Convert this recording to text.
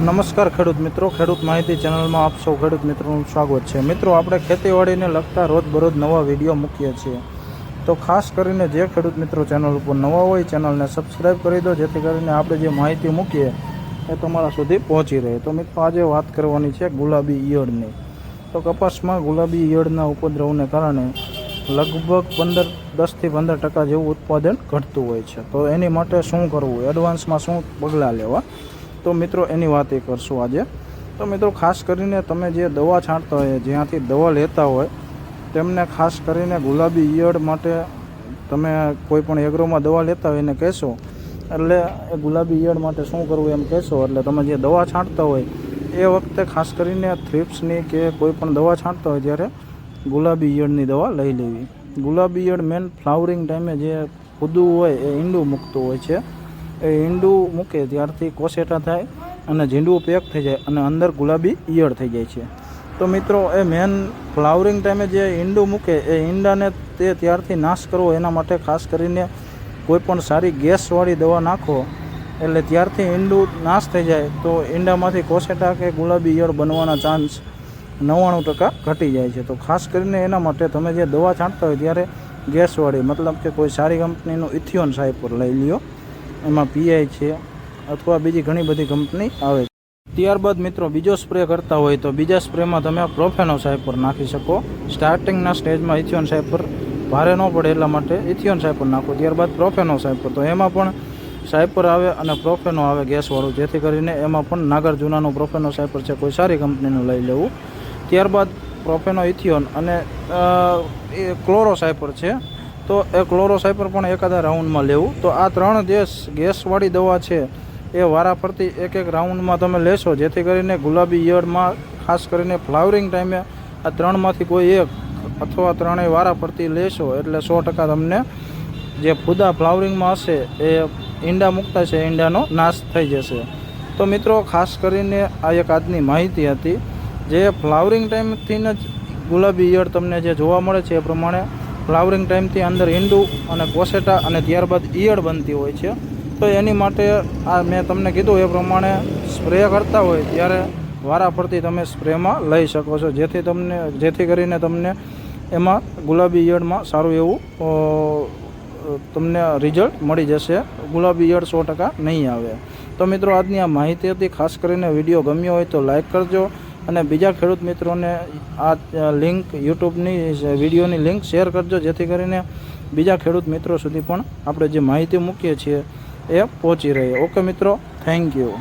નમસ્કાર ખેડૂત મિત્રો, ખેડૂત માહિતી ચેનલમાં આપ સૌ ખેડૂત મિત્રોનું સ્વાગત છે. મિત્રો, આપણે ખેતીવાડીને લગતા રોજબરોજ નવા વીડિયો મૂકીએ છીએ. તો ખાસ કરીને જે ખેડૂત મિત્રો ચેનલ ઉપર નવા હોય, ચેનલને સબસ્ક્રાઈબ કરી દો, જેથી કરીને આપણે જે માહિતી મૂકીએ એ તમારા સુધી પહોંચી રહે. તો મિત્રો, આજે વાત કરવાની છે ગુલાબી ઈયળની. તો કપાસમાં ગુલાબી ઈયળના ઉપદ્રવને કારણે લગભગ પંદર, દસથી પંદર ટકા જેવું ઉત્પાદન ઘટતું હોય છે. તો એની માટે શું કરવું? એડવાન્સમાં શું પગલાં લેવા? તો મિત્રો, એની વાત એ કરશું આજે. તો મિત્રો, ખાસ કરીને તમે જે દવા છાંટતા હોય, જ્યાંથી દવા લેતા હોય, તેમને ખાસ કરીને ગુલાબી ઈયળ માટે તમે કોઈ પણ એગ્રોમાં દવા લેતા હોય એને કહેશો. એટલે એ ગુલાબી ઈયળ માટે શું કરવું એમ કહેશો? એટલે તમે જે દવા છાંટતા હોય, એ વખતે ખાસ કરીને થ્રિપ્સની કે કોઈ પણ દવા છાંટતા હોય ત્યારે ગુલાબી ઈયળની દવા લઈ લેવી. ગુલાબી ઈયળ મેન ફ્લાવરિંગ ટાઈમે જે ખુદું હોય, એ ઈંડું મૂકતું હોય છે. એ ઈંડું મૂકે ત્યારથી કોસેટા થાય અને ઝીંડું પેક થઈ જાય અને અંદર ગુલાબી ઈયળ થઈ જાય છે. તો મિત્રો, એ મેન ફ્લાવરિંગ ટાઈમે જે ઈંડું મૂકે એ ઈંડાને તે ત્યારથી નાશ કરવો એના માટે ખાસ કરીને કોઈપણ સારી ગેસવાળી દવા નાખો, એટલે ત્યારથી ઈંડું નાશ થઈ જાય તો ઈંડામાંથી કોસેટા કે ગુલાબી ઈયળ બનવાના ચાન્સ નવ્વાણું ટકા ઘટી જાય છે. તો ખાસ કરીને એના માટે તમે જે દવા છાંટતા હોય ત્યારે ગેસવાળી, મતલબ કે કોઈ સારી કંપનીનું ઇથિયોન સાહેબ પર લઈ લ્યો. એમાં પીઆઈ છે અથવા બીજી ઘણી બધી કંપની આવે છે. ત્યારબાદ મિત્રો બીજો સ્પ્રે કરતા હોય તો બીજા સ્પ્રેમાં તમે પ્રોફેનો સાયપર નાખી શકો. સ્ટાર્ટિંગના સ્ટેજમાં ઇથિયોન સાયપર ભારે ન પડે એટલા માટે ઇથિયોન સાયપર નાખો. ત્યારબાદ પ્રોફેનો સાયપર તો એમાં પણ સાયપર આવે અને પ્રોફેનો આવે ગેસવાળું. જેથી કરીને એમાં પણ નાગાર્જુનાનું પ્રોફેનો સાયપર છે. કોઈ સારી કંપનીનું લઈ લેવું. ત્યારબાદ પ્રોફેનો ઇથિયોન અને એ ક્લોરો સાયપર છે. તો એ ક્લોરોસાઇપર પણ એકાદા રાઉન્ડમાં લેવું. તો આ ત્રણ જે ગેસવાળી દવા છે એ વારાફરતી એક એક રાઉન્ડમાં તમે લેશો. જેથી કરીને ગુલાબી ઈયળમાં ખાસ કરીને ફ્લાવરિંગ ટાઈમે આ ત્રણમાંથી કોઈ એક અથવા ત્રણેય વારાફરતી લેશો એટલે સો ટકા તમને જે ફૂદા ફ્લાવરિંગમાં હશે એ ઈંડા મૂકતા છે, ઈંડાનો નાશ થઈ જશે. તો મિત્રો, ખાસ કરીને આ એક આજની માહિતી હતી. જે ફ્લાવરિંગ ટાઈમથી જ ગુલાબી ઈયળ તમને જે જોવા મળે છે એ પ્રમાણે ફ્લાવરિંગ ટાઈમથી અંદર ઈંડું અને કોસેટા અને ત્યારબાદ ઈયળ બનતી હોય છે. તો એની માટે આ મેં તમને કીધું એ પ્રમાણે સ્પ્રે કરતા હોય ત્યારે વારાફરતી તમે સ્પ્રેમાં લઈ શકો છો. જેથી તમને, જેથી કરીને તમને એમાં ગુલાબી ઈયળમાં સારું એવું તમને રિઝલ્ટ મળી જશે. ગુલાબી ઈયળ સો ટકા નહીં આવે. તો મિત્રો, આજની આ માહિતી હતી. ખાસ કરીને વીડિયો ગમ્યો હોય તો લાઈક કરજો. અને બીજા ખેડૂત મિત્રોને આ લિંક, યુટ્યુબની વિડીયોની લિંક શેર કરજો, જેથી કરીને બીજા ખેડૂત મિત્રો સુધી પણ આપણે જે માહિતી મૂકીએ છીએ એ પહોંચી રહે. ઓકે મિત્રો, થેન્ક યુ.